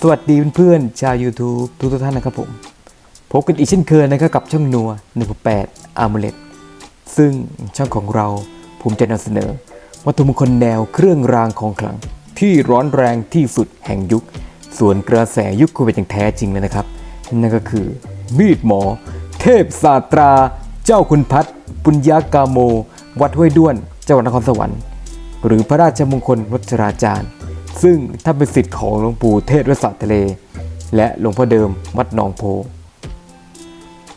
สวัสดีเพื่อนๆชาว YouTube ทุกท่านนะครับผม พบกันอีกเช่นเคยนะครับกับช่องนัว168 a r m u l e t ซึ่งช่องของเราภูมิใจนำเสนอ วัตถุมงคลแนวเครื่องรางของขลัง ที่ร้อนแรงที่สุดแห่งยุค ส่วนกระแสยุคโควิดอย่างแท้จริงเลยนะครับ นั่นก็คือ มีดหมอ เทพศาสตรา เจ้าคุณพัฒน์ปุญญากาโม วัดห้วยด้วนจังหวัดนครสวรรค์ หรือพระราชมงคลวัชราจารย์ ซึ่งถ้านเป็นสิทธิ์ของหลวงปู่เทศวสระทะเล และหลวงพ่อเดิมวัดหนองโพ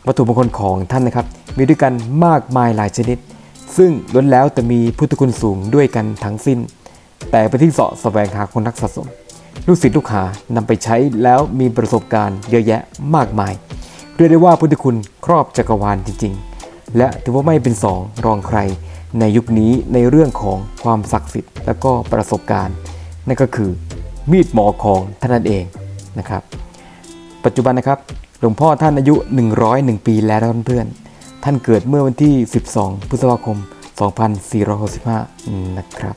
วัตถุมงคลของท่านนะครับ มีด้วยกันมากมายหลายชนิด ซึ่งล้วนแล้วแต่มีพุทธคุณสูงด้วยกันทั้งสิ้น แต่ไปที่เสาะแสวงหาคนนักสะสม ลูกศิษย์ลูกหานำไปใช้แล้วมีประสบการณ์เยอะแยะมากมาย เรียกได้ว่าพุทธคุณครอบจักรวาลจริง ๆ และถือว่าไม่เป็นสองรองใครในยุคนี้ในเรื่องของความศักดิ์สิทธิ์และก็ประสบการณ์ นั่นก็คือมีดหมอของท่านนั่นเองนะครับ ปัจจุบันนะครับหลวงพ่อท่านอายุ 101 ปีแล้วเพื่อนๆ ท่านเกิดเมื่อวันที่ 12 พฤษภาคม 2465 นะครับ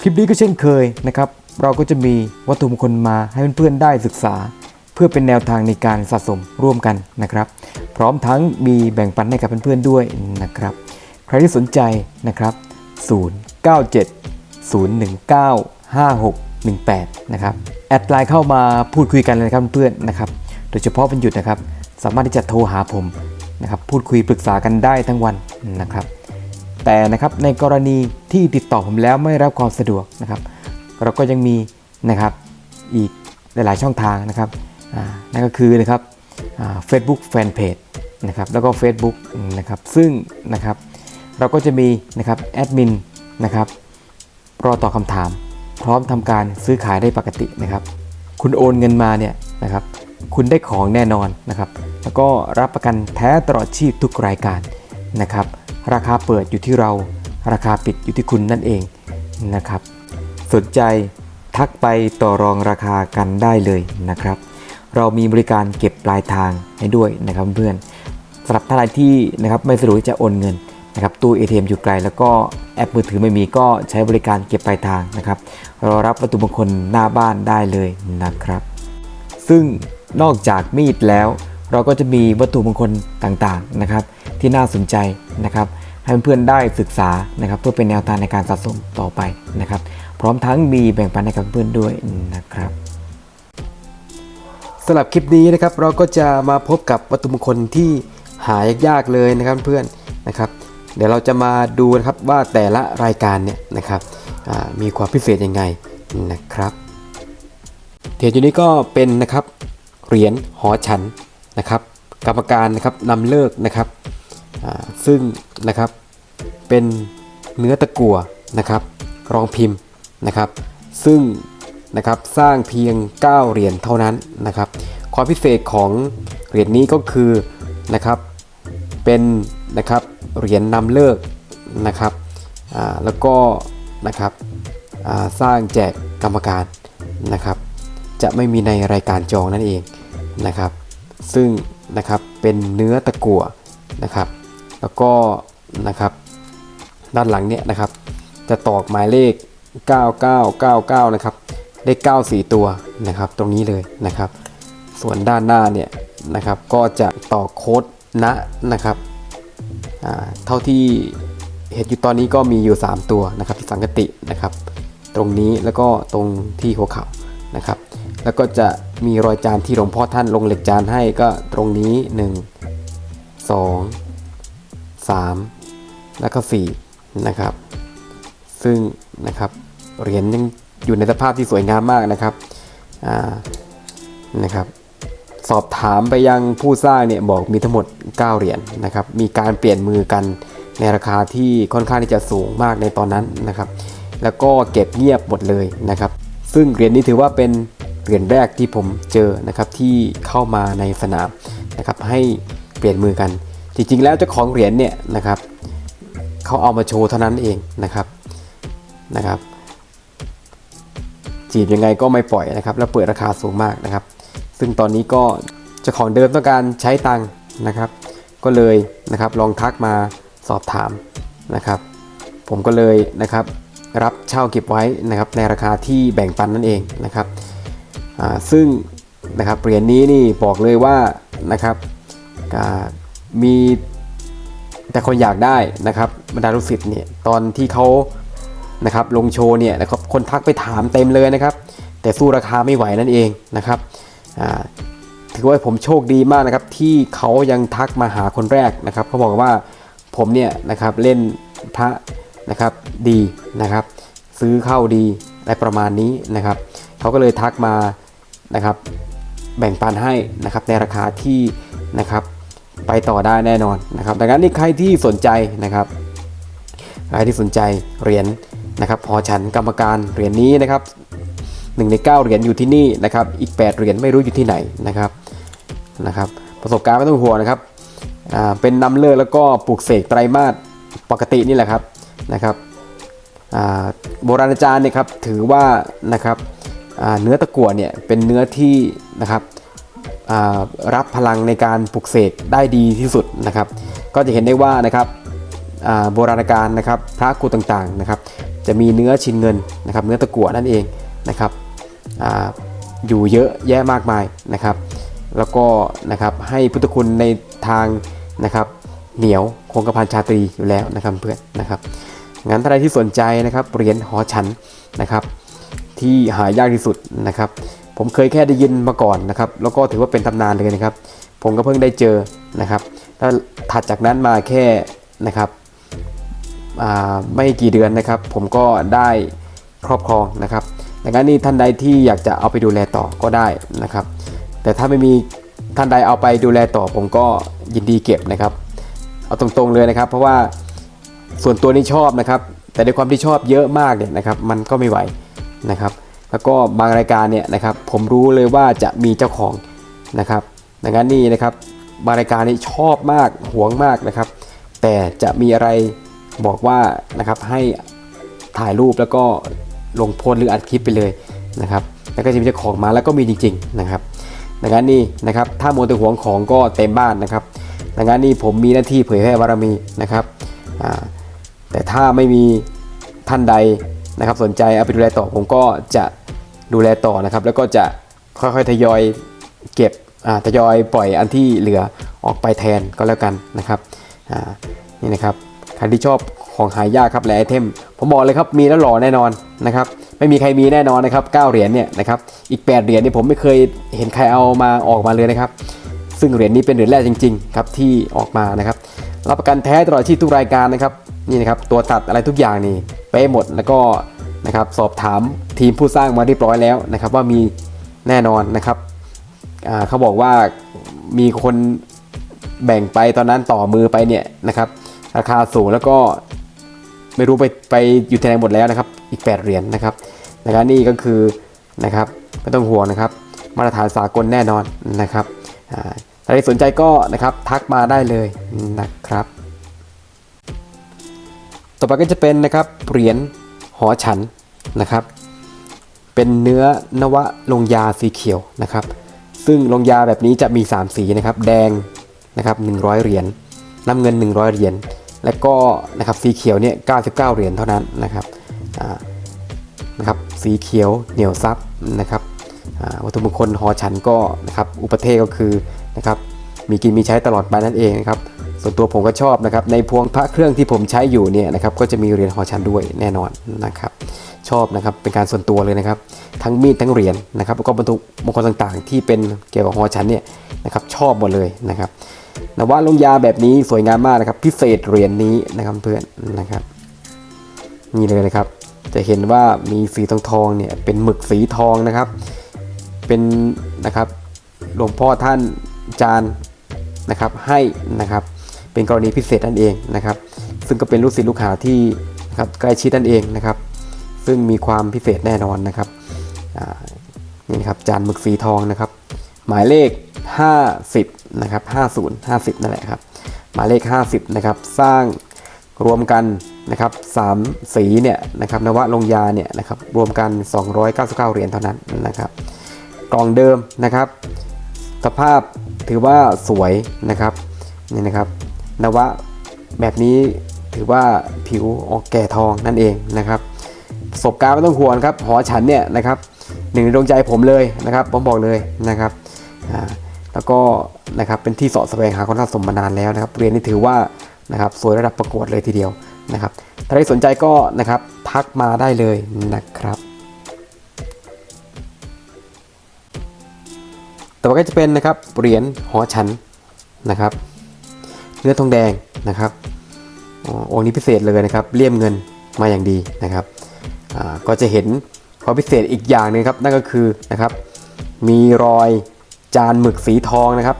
คลิปนี้ก็เช่นเคยนะครับ เราก็จะมีวัตถุมงคลมาให้เพื่อนๆได้ศึกษา เพื่อเป็นแนวทางในการสะสมร่วมกันนะครับ พร้อมทั้งมีแบ่งปันให้กับเพื่อนๆด้วยนะครับ ใครที่สนใจนะครับ 097 019 5618 นะครับ แอดไลน์เข้ามาพูดคุยกันเลยครับเพื่อนนะครับ โดยเฉพาะวันหยุดนะครับ สามารถที่จะโทรหาผมนะครับ พูดคุยปรึกษากันได้ทั้งวันนะครับ แต่นะครับในกรณีที่ติดต่อผมแล้วไม่รับความสะดวกนะครับ เราก็ยังมีนะครับอีกหลาย ๆ ช่องทางนะครับนั่นก็คือนะครับเฟซบุ๊กแฟนเพจนะครับแล้วก็ Facebook นะครับซึ่งนะครับเราก็จะมีนะครับแอดมินนะครับ รอตอบคำถาม พร้อมทำการซื้อขายได้ปกตินะครับ คุณโอนเงินมาเนี่ยนะครับ คุณได้ของแน่นอนนะครับ แล้วก็รับประกันแท้ตลอดชีพทุกรายการนะครับ ราคาเปิดอยู่ที่เรา ราคาปิดอยู่ที่คุณนั่นเองนะครับ สนใจทักไปต่อรองราคากันได้เลยนะครับ เรามีบริการเก็บปลายทางให้ด้วยนะครับเพื่อนสำหรับท่านใดที่นะครับไม่สะดวกจะโอนเงิน นะครับตู้ ATM อยู่ไกล แล้วก็แอปมือถือไม่มีก็ใช้บริการเก็บปลายทางนะครับรอรับวัตถุมงคลหน้าบ้านได้เลยนะครับ ซึ่งนอกจากมีดแล้ว เราก็จะมีวัตถุมงคลต่างๆนะครับ ที่น่าสนใจนะครับ ให้เพื่อนๆได้ศึกษานะครับ เพื่อเป็นแนวทางในการสะสมต่อไปนะครับ พร้อมทั้งมีแบ่งปันให้กับเพื่อนด้วยนะครับสำหรับคลิปนี้นะครับเราก็จะมาพบกับวัตถุมงคลที่หายากๆเลยนะครับเพื่อนนะครับ เดี๋ยวเราจะมาดูนะครับว่าแต่ละรายการเนี่ยนะครับมีความพิเศษยังไงนะครับเหรียญอยู่นี้ก็เป็นนะครับเหรียญหอฉันนะครับ กรรมการนะครับนำเลิกนะครับซึ่งนะครับเป็นเนื้อตะกั่วนะครับ รองพิมพ์นะครับ ซึ่งนะครับสร้างเพียง 9 เหรียญเท่านั้นนะครับ ความพิเศษของเหรียญนี้ก็คือนะครับเป็นนะครับ เหรียญนำเลิกนะครับแล้วก็นะครับสร้างแจกกรรมการนะครับ จะไม่มีในรายการจองนั่นเองนะครับ ซึ่งนะครับเป็นเนื้อตะกั่วนะครับ แล้วก็นะครับด้านหลังเนี่ยนะครับ จะตอกหมายเลข 9999 นะครับเลข9 4 ตัวนะครับ ตรงนี้เลยนะครับ ส่วนด้านหน้าเนี่ยนะครับก็จะต่อโค้ดณนะครับ เท่าที่เห็นอยู่ตอนนี้ก็มีอยู่ 3 ตัวนะครับที่สังกตินะครับ ตรงนี้แล้วก็ตรงที่หัวเข่านะครับ แล้วก็จะมีรอยจานที่หลวงพ่อท่านลงเหล็กจานให้ก็ตรงนี้ 1 2 3 แล้วก็4นะครับ ซึ่งนะครับเหรียญยังอยู่ในสภาพที่สวยงามมากนะครับนะครับ สอบถามไปยังผู้สร้างเนี่ยบอกมีทั้งหมด 9 เหรียญนะครับ มีการเปลี่ยนมือกันในราคาที่ค่อนข้างที่จะสูงมากในตอนนั้นนะครับ แล้วก็เก็บเงียบหมดเลยนะครับ ซึ่งเหรียญนี้ถือว่าเป็นเหรียญแรกที่ผมเจอนะครับที่เข้ามาในสนามนะครับให้เปลี่ยนมือกัน จริงๆ แล้วเจ้าของเหรียญเนี่ยนะครับเขาเอามาโชว์เท่านั้นเองนะครับนะครับจีบยังไงก็ไม่ปล่อยนะครับ แล้วเปิดราคาสูงมากนะครับ ซึ่งตอนนี้ก็เจ้าของเดิมต้องการใช้ตังค์นะครับ ก็เลยนะครับลองทักมาสอบถามนะครับ ผมก็เลยนะครับรับเช่าเก็บไว้นะครับในราคาที่แบ่งปันนั่นเองนะครับซึ่งนะครับเหรียญนี้นี่บอกเลยว่านะครับมีแต่คนอยากได้นะครับบรรดาลูกศิษย์เนี่ยตอนที่เขานะครับลงโชว์เนี่ยนะครับคนทักไปถามเต็มเลยนะครับ แต่สู้ราคาไม่ไหวนั่นเองนะครับ อ่าถือว่าผมโชคดีมากนะครับที่เขายังทักมาหาคนแรกนะครับเขาบอกว่าผมเนี่ยนะครับเล่นพระนะครับดีนะครับ ซื้อเข้าดีอะไรประมาณนี้นะครับเขาก็เลยทักมานะครับแบ่งปันให้นะครับในราคาที่นะครับไปต่อได้แน่นอนนะครับดังนั้นนี่ใครที่สนใจนะครับใครที่สนใจเหรียญนะครับหอฉันกรรมการเหรียญนี้นะครับ หนึ่งใน 9 เหรียญอยู่ที่นี่นะครับ อีก 8 เหรียญไม่รู้อยู่ที่ไหนนะครับนะครับประสบการณ์ไม่ต้องห่วงนะครับเป็นนำเลิศแล้วก็ปลูกเสกไตรมาสปกตินี่แหละครับนะครับโบราณอาจารย์เนี่ยครับถือว่านะครับเนื้อตะกั่วเนี่ยเป็นเนื้อที่นะครับรับพลังในการปลูกเสกได้ดีที่สุดนะครับ ก็จะเห็นได้ว่านะครับโบราณการนะครับพระครูต่างๆนะครับ จะมีเนื้อชิ้นเงินนะครับ เนื้อตะกั่วนั่นเองนะครับ ออยู่เยอะแยะมากมายนะครับ แล้วก็นะครับให้พุทธคุณในทางนะครับเหนียวคงกระพันชาตรีอยู่แล้วนะครับเพื่อนนะครับงั้นถ้าใครที่สนใจนะครับเหรียญหอฉันนะครับ ที่หายากที่สุดนะครับ ผมเคยแค่ได้ยินมาก่อนนะครับ แล้วก็ถือว่าเป็นตำนานเลยนะครับ ผมก็เพิ่งได้เจอนะครับแล้วถัดจากนั้นมาแค่นะครับไม่กี่เดือนนะครับ ผมก็ได้ครอบครองนะครับ ดังนั้นนี่ท่านใดที่อยากจะเอาไปดูแลต่อก็ได้นะครับ แต่ถ้าไม่มีท่านใดเอาไปดูแลต่อผมก็ยินดีเก็บนะครับ เอาตรงๆเลยนะครับ เพราะว่าส่วนตัวนี้ชอบนะครับ แต่ในความที่ชอบเยอะมากเนี่ยนะครับ มันก็ไม่ไหวนะครับ แล้วก็บางรายการเนี่ยนะครับ ผมรู้เลยว่าจะมีเจ้าของนะครับ ดังนั้นนี่นะครับบางรายการนี้ชอบมากหวงมากนะครับ แต่จะมีอะไรบอกว่านะครับให้ถ่ายรูปแล้วก็ ลงโพสหรืออัดคลิปไปเลยนะครับแล้วก็จะมีเจ้าของมาแล้วก็มีจริงๆนะครับดังนั้นนี่นะครับถ้าโมวแต่หวงของก็เต็มบ้านนะครับดังนั้นนี่ผมมีหน้าที่เผยแพร่บารมีนะครับแต่ถ้าไม่มีท่านใดนะครับ สนใจเอาไปดูแลต่อผมก็จะดูแลต่อนะครับ แล้วก็จะค่อยๆทยอยเก็บทยอยปล่อยอันที่เหลือออกไปแทนก็แล้วกันนะครับนี่นะครับใครที่ชอบ ของหายากครับแหละไอเทม ผมบอกเลยครับมีแล้วหล่อแน่นอนนะครับไม่มีใครมีแน่นอนนะครับ9เหรียญเนี่ยนะครับอีก 8 เหรียญนี่ผมไม่เคยเห็นใครเอามาออกมาเลยนะครับ ซึ่งเหรียญนี้เป็นเหรียญแรกจริงๆครับที่ออกมานะครับรับประกันแท้ตลอดชีพทุกรายการนะครับนี่นะครับตัวตัดอะไรทุกอย่างนี่เป๊ะหมดแล้วก็นะครับสอบถามทีมผู้สร้างมาเรียบร้อยแล้วนะครับ ว่ามีแน่นอนนะครับเขาบอกว่ามีคนแบ่งไปตอนนั้นต่อมือไปเนี่ยนะครับราคาสูงแล้วก็ ไม่รู้ไปไปอยู่ที่ไหนหมดแล้วนะครับ อีก 8 เหรียญนะครับนะครับนี่ก็คือนะครับไม่ต้องห่วงนะครับ มาตรฐานสากลแน่นอนนะครับถ้าใครสนใจก็นะครับทักมาได้เลยนะครับ ต่อไปก็จะเป็นนะครับเหรียญหอฉันนะครับ เป็นเนื้อนวะลงยาสีเขียวนะครับ ซึ่งลงยาแบบนี้จะมี 3 สีนะครับ แดงนะครับ100 เหรียญน้ำเงิน 100 เหรียญ และก็นะครับสีเขียวเนี่ย99 เหรียญเท่านั้นนะครับนะครับสีเขียวเหนียวซับนะครับวัตถุมงคลหอฉันก็นะครับอุปเทศก็คือนะครับมีกินมีใช้ตลอดไปนั่นเองนะครับส่วนตัวผมก็ชอบนะครับในพวงพระเครื่องที่ผมใช้อยู่เนี่ยนะครับก็จะมีเหรียญหอฉันด้วยแน่นอนนะครับชอบนะครับเป็นการส่วนตัวเลยนะครับทั้งมีดทั้งเหรียญนะครับแล้วก็บรรทุกมงคลต่างๆ ที่เป็นเกี่ยวกับหอฉันเนี่ยนะครับชอบหมดเลยนะครับ นวะลงยาแบบนี้สวยงามมากนะครับ พิเศษเหรียญนี้นะครับเพื่อนนะครับ นี่เลยนะครับ จะเห็นว่ามีสีทองทองเนี่ยเป็นหมึกสีทองนะครับ เป็นนะครับหลวงพ่อท่านจานนะครับให้นะครับเป็นกรณีพิเศษนั่นเองนะครับ ซึ่งก็เป็นลูกศิษย์ลูกหาที่นะครับใกล้ชิดนั่นเองนะครับ ซึ่งมีความพิเศษแน่นอนนะครับนี่นะครับจานหมึกสีทองนะครับ หมายเลข 50 นะครับ50 50 นั่นแหละครับ หมายเลข 50 นะครับ สร้างรวมกันนะครับ3สีเนี่ยนะครับนวะลงยาเนี่ยนะครับรวมกัน 299 เหรียญเท่านั้นนะครับกล่องเดิมนะครับ สภาพถือว่าสวยนะครับนี่นะครับนวะแบบนี้ถือว่าผิวออกแก่ทองนั่นเองนะครับประสบการณ์ไม่ต้องห่วงครับหอฉันเนี่ยนะครับหนึ่งในดวงใจผมเลยนะครับผมบอกเลยนะครับอ่า แล้วก็นะครับเป็นที่สาะแสวงหาความสะสมมานานแล้วนะครับเหรียญนี้ถือว่านะครับสวยระดับประกวดเลยทีเดียวนะครับถ้าใครสนใจก็นะครับทักมาได้เลยนะครับต่อไปก็จะเป็นนะครับเหรียญหอฉันนะครับเนื้อทองแดงนะครับองค์นี้พิเศษเลยนะครับเลี่ยมเงินมาอย่างดีนะครับก็จะเห็นความพิเศษอีกอย่างหนึงครับนั่นก็คือนะครับมีรอย จานหมึกสีทองนะครับ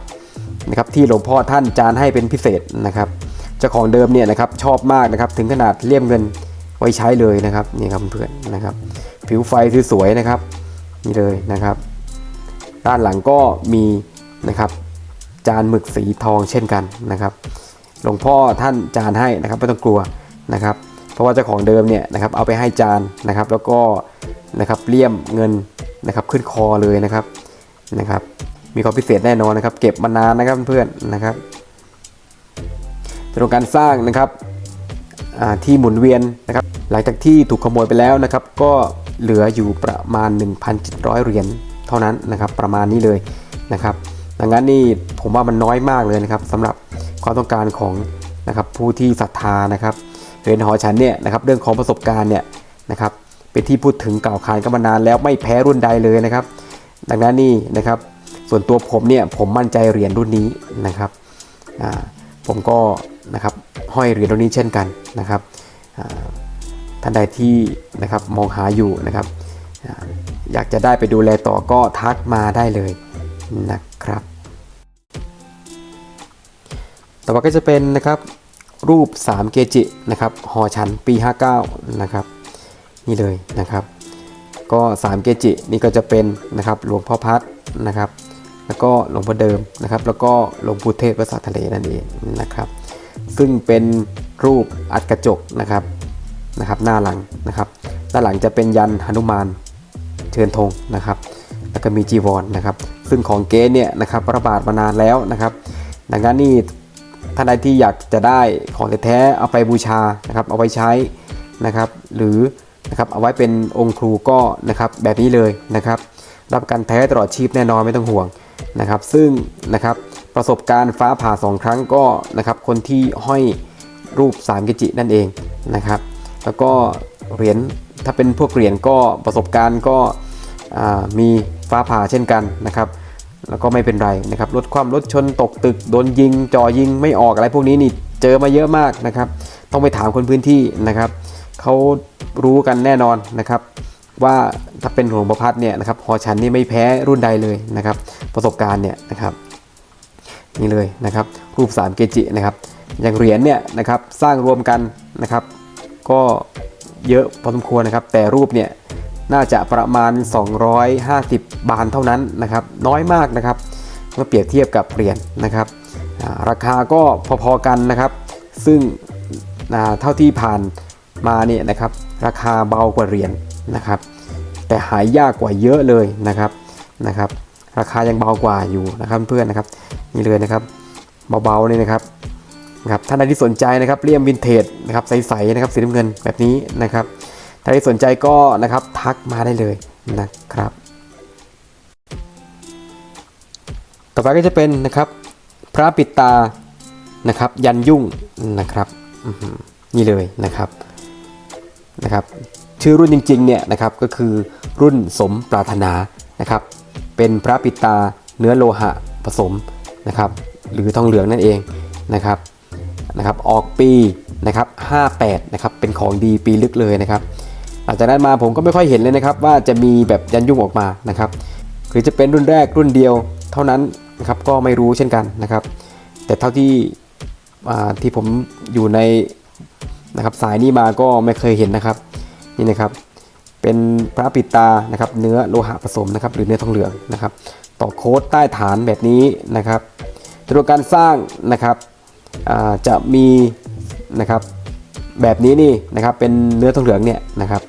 นะครับที่หลวงพ่อท่านจานให้เป็นพิเศษนะครับเจ้าของเดิมเนี่ยนะครับชอบมากนะครับถึงขนาดเลี่ยมเงินไว้ใช้เลยนะครับนี่ครับเพื่อนนะครับ ผิวไฟสวยๆนะครับนี่เลยนะครับ ด้านหลังก็มีนะครับจานหมึกสีทองเช่นกันนะครับหลวงพ่อท่านจานให้นะครับไม่ต้องกลัวนะครับ เพราะว่าเจ้าของเดิมเนี่ยนะครับเอาไปให้จานนะครับ แล้วก็นะครับเลี่ยมเงินนะครับขึ้นคอเลยนะครับนะครับ มีความพิเศษแน่นอนนะครับ เก็บมานานนะครับเพื่อนนะครับเป็นการสร้างนะครับที่หมุนเวียนนะครับ หลังจากที่ถูกขโมยไปแล้วนะครับ ก็เหลืออยู่ประมาณ 1,700 เหรียญเท่านั้นนะครับ ประมาณนี้เลยนะครับ ดังนั้นนี่ผมว่ามันน้อยมากเลยนะครับสำหรับความต้องการของนะครับผู้ที่ศรัทธานะครับเหรียญหอฉันเนี่ยนะครับเรื่องของประสบการณ์เนี่ยนะครับเป็นที่พูดถึงกล่าวขานกันมานานแล้วไม่แพ้รุ่นใดเลยนะครับ ดังนั้นนี่นะครับ ส่วนตัวผมเนี่ยผมมั่นใจเหรียญรุ่นนี้นะครับผมก็นะครับห้อยเหรียญรุ่นนี้เช่นกันนะครับท่านใดที่นะครับมองหาอยู่นะครับอยากจะได้ไปดูแลต่อก็ทักมาได้เลยนะครับ ต่อไปก็จะเป็นนะครับรูป 3 เกจินะครับหอชันปี 59 นะครับ นี่เลยนะครับ ก็ 3 เกจินี่ก็จะเป็นนะครับหลวงพ่อพัดนะครับ แล้วก็หลวงพ่อเดิมนะครับ แล้วก็หลวงปู่เทศวัดสาทะเลนั่นเองนะครับ ซึ่งเป็นรูปอัดกระจกนะครับนะครับหน้าหลังนะครับด้านหลังจะเป็นยันหนุมานเชิญธงนะครับ แล้วก็มีจีวรนนะครับ ซึ่งของเก๊เนี่ยนะครับระบาดมานานแล้วนะครับ ดังนั้นนี่ท่านใดที่อยากจะได้ของแท้เอาไปบูชานะครับ เอาไว้ใช้นะครับ หรือนะครับเอาไว้เป็นองค์ครูก็นะครับแบบนี้เลยนะครับ รับกันแท้ตลอดชีพแน่นอนไม่ต้องห่วง นะครับซึ่งนะครับประสบการณ์ฟ้าผ่าสองครั้งก็นะครับคนที่ห้อยรูปสามกิจินั่นเองนะครับแล้วก็เหรียญถ้าเป็นพวกเหรียญก็ประสบการณ์ก็มีฟ้าผ่าเช่นกันนะครับแล้วก็ไม่เป็นไรนะครับลดความรถชนตกตึกโดนยิงจ่อยิงไม่ออกอะไรพวกนี้นี่เจอมาเยอะมากนะครับ ต้องไปถามคนพื้นที่นะครับเขารู้กันแน่นอนนะครับ ว่าถ้าเป็นหลวงประพัดเนี่ยนะครับหอฉันนี่ไม่แพ้รุ่นใดเลยนะครับ ประสบการณ์เนี่ยนะครับนี่เลยนะครับ รูป 3 เกจินะครับ อย่างเหรียญเนี่ยนะครับสร้างรวมกันนะครับ ก็เยอะพอสมควรนะครับ แต่รูปเนี่ยน่าจะประมาณ 250 บาทเท่านั้นนะครับ น้อยมากนะครับ เมื่อเปรียบเทียบกับเหรียญนะครับราคาก็พอๆกันนะครับ ซึ่งเท่าที่ผ่านมาเนี่ยนะครับ ราคาเบากว่าเหรียญน นะครับ แต่หายยากกว่าเยอะเลยนะครับนะครับ ราคายังเบากว่าอยู่นะครับเพื่อนนะครับนี่เลยนะครับเบาๆนี่นะครับนะครับท่านใดที่สนใจนะครับเลี่ยมวินเทจนะครับใสๆนะครับสีน้ำเงินแบบนี้นะครับถ้าใครสนใจก็นะครับทักมาได้เลยนะครับ ต่อไปก็จะเป็นนะครับพระปิดตานะครับยันยุ่งนะครับนี่เลยนะครับนะครับ ชื่อรุ่นจริงๆเนี่ยนะครับก็คือรุ่นสมปรารถนานะครับ เป็นพระปิตาเนื้อโลหะผสมนะครับหรือทองเหลืองนั่นเองนะครับนะครับออกปีนะครับ58นะครับเป็นของดีปีลึกเลยนะครับหลังจากนั้นมาผมก็ไม่ค่อยเห็นเลยนะครับ ว่าจะมีแบบยันยุ่งออกมานะครับหรือจะเป็นรุ่นแรกรุ่นเดียวเท่านั้นนะครับก็ไม่รู้เช่นกันนะครับ แต่เท่าที่อ่าที่ผมอยู่ในนะครับสายนี้มาก็ไม่เคยเห็นนะครับ นี่นะครับ เป็นพระปิตานะครับ เนื้อโลหะผสมนะครับ หรือเนื้อทองเหลืองนะครับ ต่อโค้ดใต้ฐานแบบนี้นะครับตัวการสร้างนะครับจะมีนะครับแบบนี้นี่นะครับเป็นเนื้อทองเหลืองเนี่ยนะครับ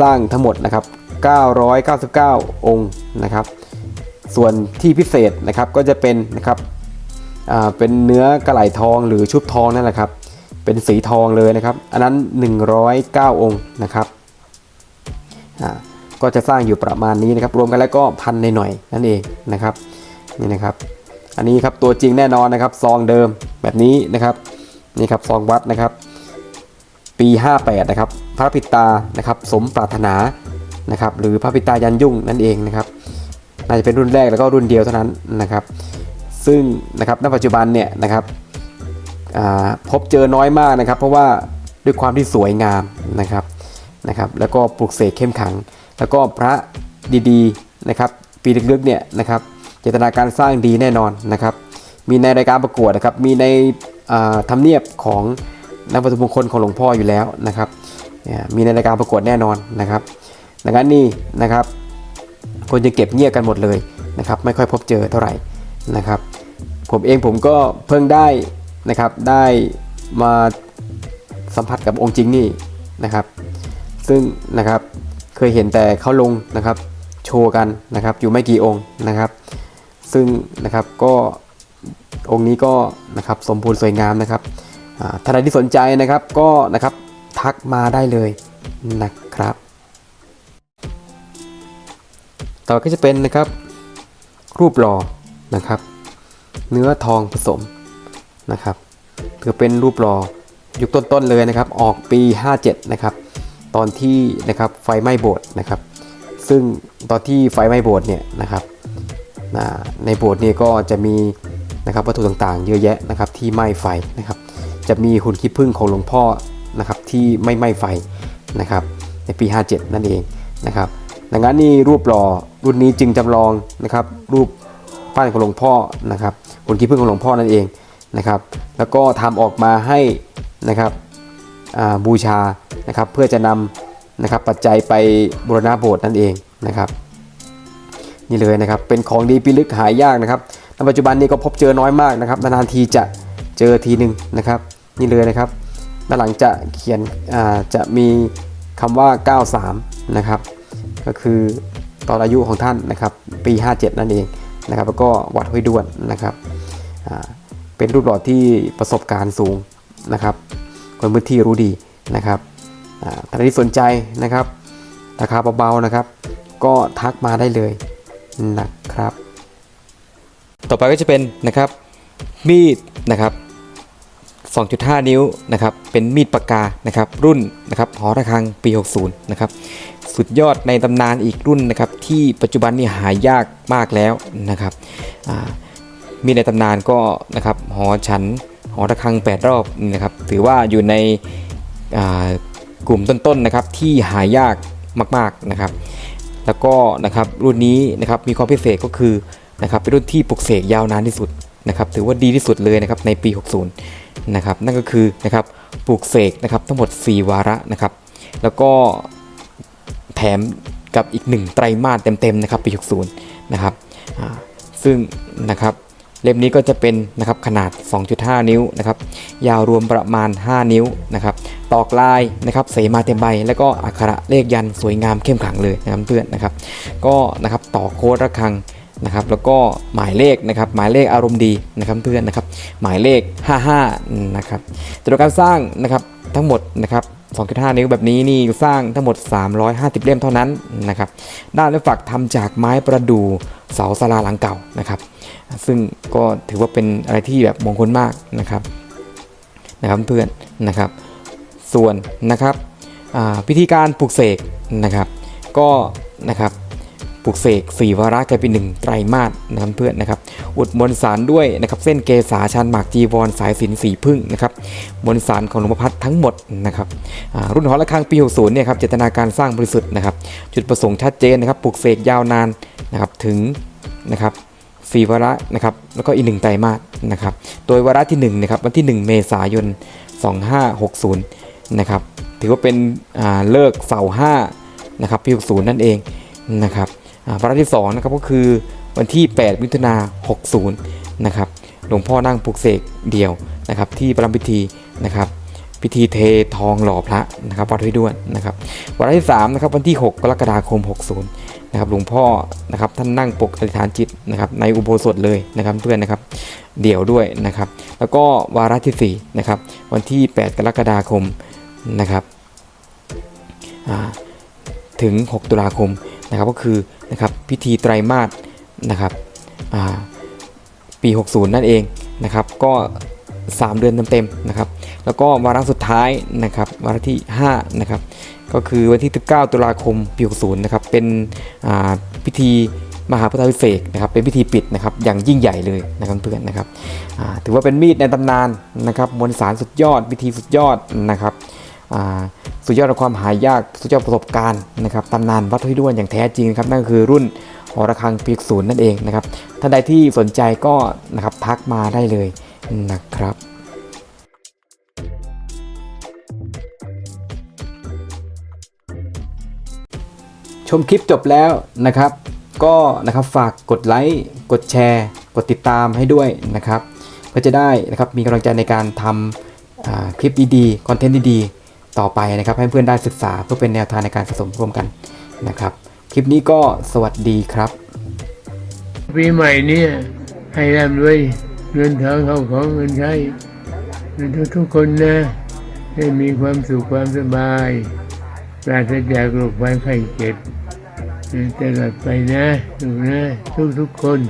สร้างทั้งหมดนะครับ 999 องค์นะครับ ส่วนที่พิเศษนะครับก็จะเป็นนะครับเป็นเนื้อกระไหลทองหรือชุบทองนั่นแหละครับ เป็นสีทองเลยนะครับ อันนั้น 109 องค์นะครับ ก็จะสร้างอยู่ประมาณนี้นะครับ รวมกันแล้วก็พันในหน่อยๆนั่นเองนะครับนี่นะครับ อันนี้ครับตัวจริงแน่นอนนะครับซองเดิมแบบนี้นะครับนี่ครับซองวัดนะครับปี 58 นะครับ พระปิตานะครับสมปรารถนานะครับหรือพระปิตายันยุ่งนั่นเองนะครับน่าจะเป็นรุ่นแรกแล้วก็รุ่นเดียวเท่านั้นนะครับ ซึ่งนะครับณปัจจุบันเนี่ยนะครับพบเจอน้อยมากนะครับ เพราะว่าด้วยความที่สวยงามนะครับ นะครับ แล้วก็ปลุกเสกเข้มขัง แล้วก็พระดีๆนะครับปีลึกๆเนี่ยนะครับเจตนาการสร้างดีแน่นอนนะครับ มีในรายการประกวดนะครับ มีในทำเนียบของนักวัตถุมงคลของหลวงพ่ออยู่แล้วนะครับนี่มีในรายการประกวดแน่นอนนะครับดังนั้นนี่นะครับ คนจะเก็บเงียบกันหมดเลยนะครับ ไม่ค่อยพบเจอเท่าไหร่นะครับ ผมเองผมก็เพิ่งได้นะครับ ได้มาสัมผัสกับองค์จริงนี่นะครับ ซึ่งนะครับเคยเห็นแต่เขาลงนะครับโชว์กันนะครับอยู่ไม่กี่องค์นะครับ ซึ่งนะครับก็องค์นี้ก็นะครับสมบูรณ์สวยงามนะครับท่านใดที่สนใจนะครับก็นะครับทักมาได้เลยนะครับ ต่อก็จะเป็นนะครับรูปหล่อนะครับ เนื้อทองผสมนะครับถือเป็นรูปหล่อยุคต้นๆเลยนะครับ ออกปี 57 นะครับ ตอนที่นะครับไฟไหม้โบสถ์นะครับ ซึ่งตอนที่ไฟไหม้โบสถ์เนี่ยนะครับในโบสถ์เนี่ยก็จะมีนะครับวัตถุต่างๆ เยอะแยะนะครับที่ไหม้ไฟนะครับ จะมีหุ่นขี้ผึ้งของหลวงพ่อนะครับที่ไม่ไหม้ไฟนะครับในปี 57 นั่นเองนะครับดังนั้นนี่รูปหล่อรุ่นนี้จึงจำลองนะครับรูปปั้นของหลวงพ่อนะครับหุ่นขี้ผึ้งของหลวงพ่อนั่นเองนะครับ แล้วก็ทำออกมาให้นะครับ บูชานะครับเพื่อจะนำนะครับปัจจัยไปบูรณะโบสถ์นั่นเองนะครับ นี่เลยนะครับเป็นของดีปีลึกหายากนะครับในปัจจุบันนี้ก็พบเจอน้อยมากนะครับนานๆทีจะเจอทีหนึ่งนะครับ นี่เลยนะครับด้านหลังจะเขียนจะมีคำว่า 93 นะครับ ก็คือตอนอายุของท่านนะครับปี 57 นั่นเองนะครับ แล้วก็วัดห้วยด้วนนะครับเป็นรูปหล่อที่ประสบการณ์สูงนะครับ คนพื้นที่รู้ดีนะครับอ่าท่านที่สนใจนะครับ ราคาเบาๆนะครับ ก็ทักมาได้เลยนะครับ ต่อไปก็จะเป็นนะครับมีดนะครับ 2.5 นิ้วนะครับ เป็นมีดปากกานะครับ รุ่นนะครับหอระฆังปี 60 นะครับ สุดยอดในตำนานอีกรุ่นนะครับ ที่ปัจจุบันนี่หายากมากแล้วนะครับมีดในตำนานก็นะครับหอฉัน หอระฆัง 8 รอบนะครับ ถือว่าอยู่ในกลุ่มต้นๆนะครับที่หายากมากๆนะครับ แล้วก็นะครับรุ่นนี้นะครับมีความพิเศษก็คือนะครับเป็นรุ่นที่ปลุกเสกยาวนานที่สุดนะครับ ถือว่าดีที่สุดเลยนะครับในปี 60 นะครับ นั่นก็คือนะครับปลูกเสกนะครับทั้งหมด 4 วาระนะครับ แล้วก็แถมกับอีก 1 ไตรมาสเต็มๆนะครับปี 60 นะครับซึ่งนะครับ เล่มนี้ก็จะเป็นนะครับขนาด 2.5 นิ้วนะครับยาวรวมประมาณ 5 นิ้วนะครับตอกลายนะครับเสมาเต็มใบ แล้วก็อักขระเลขยันสวยงามเข้มขลังเลยนะครับเพื่อนนะครับ ก็นะครับต่อโค้ดระฆังนะครับแล้วก็หมายเลขนะครับหมายเลขอารมณ์ดีนะครับเพื่อนนะครับหมายเลข 55นะครับจำนวการสร้างนะครับทั้งหมดนะครับ2.5 นิ้วแบบนี้นี่สร้างทั้งหมด 350 เล่มเท่านั้นนะครับด้านและฝักทำจากไม้ประดู่เสาศาลาหลังเก่านะครับ ซึ่งก็ถือว่าเป็นอะไรที่แบบมงคลมากนะครับนะครับเพื่อนนะครับ ส่วนนะครับพิธีการปลุกเสกนะครับ ก็นะครับปลุกเสกสี่วาระกลายเป็นหนึ่งไตรมาสนะครับเพื่อนนะครับ อุดมนสารด้วยนะครับเส้นเกษาชันหมากจีวรสายสินสีพึ่งนะครับมนสารของหลวงพ่อพัดทั้งหมดนะครับรุ่นหอระฆังปี60เนี่ยครับเจตนาการสร้างบริสุทธิ์นะครับ จุดประสงค์ชัดเจนนะครับปลุกเสกยาวนานนะครับถึงนะครับ สี่วาระนะครับแล้วก็อีกหนึ่งไตรมาสนะครับโดยวาระที่1นะครับวันที่ 1 เมษายน 2560นะครับถือว่าเป็นเลิกเสาร์5นะครับปี60นั่นเองนะครับวาระที่2นะครับก็คือวันที่ 8 มิถุนา60นะครับหลวงพ่อนั่งปลุกเสกเดี่ยวนะครับที่ประรำพิธีนะครับพิธีเททองหล่อพระนะครับวัดห้วยด้วนนะครับวาระที่3นะครับวันที่ 6 กรกฎาคม 60 นะครับหลวงพ่อนะครับท่านนั่งปกอธิษฐานจิตนะครับในอุโบสถเลยนะครับเพื่อนนะครับเดี่ยวด้วยนะครับ แล้วก็วาระที่4นะครับวันที่ 8 กรกฎาคมนะครับถึง 6 ตุลาคมนะครับก็คือนะครับพิธีไตรมาสนะครับปี 60 นั่นเองนะครับก็ 3 เดือนเต็มๆนะครับ แล้วก็วาระสุดท้ายนะครับวาระที่5นะครับก็คือวันที่ 19 ตุลาคมปี60นะครับเป็นพิธีมหาพุทธวิเศษนะครับเป็นพิธีปิดนะครับอย่างยิ่งใหญ่เลยนะครับเพื่อนนะครับถือว่าเป็นมีดในตำนานนะครับมวลสารสุดยอดพิธีสุดยอดนะครับสุดยอดของความหายากสุดยอดประสบการณ์นะครับตำนานวัดห้วยด้วนอย่างแท้จริงครับนั่นคือรุ่นหอระฆังปีศูนย์นั่นเองนะครับท่านใดที่สนใจก็นะครับทักมาได้เลยนะครับ ชมคลิปจบแล้วนะครับ ก็นะครับฝากกดไลค์กดแชร์ กดติดตามให้ด้วยนะครับเพื่อจะได้นะครับมีกำลังใจในการทำคลิปดีๆคอนเทนต์ดีๆ ต่อไปนะครับ ให้เพื่อนได้ศึกษาเพื่อเป็นแนวทางในการสะสมร่วมกันนะครับ คลิปนี้ก็สวัสดีครับปีใหม่เนี่ยให้ร่ำรวยเงินทองเข้าของเงินใช้เงินทุกคนนะให้มีความสุขความสบายปราศจากโรคภัยไข้เจ็บ ตลอดไปนะลูกนะทุกๆคน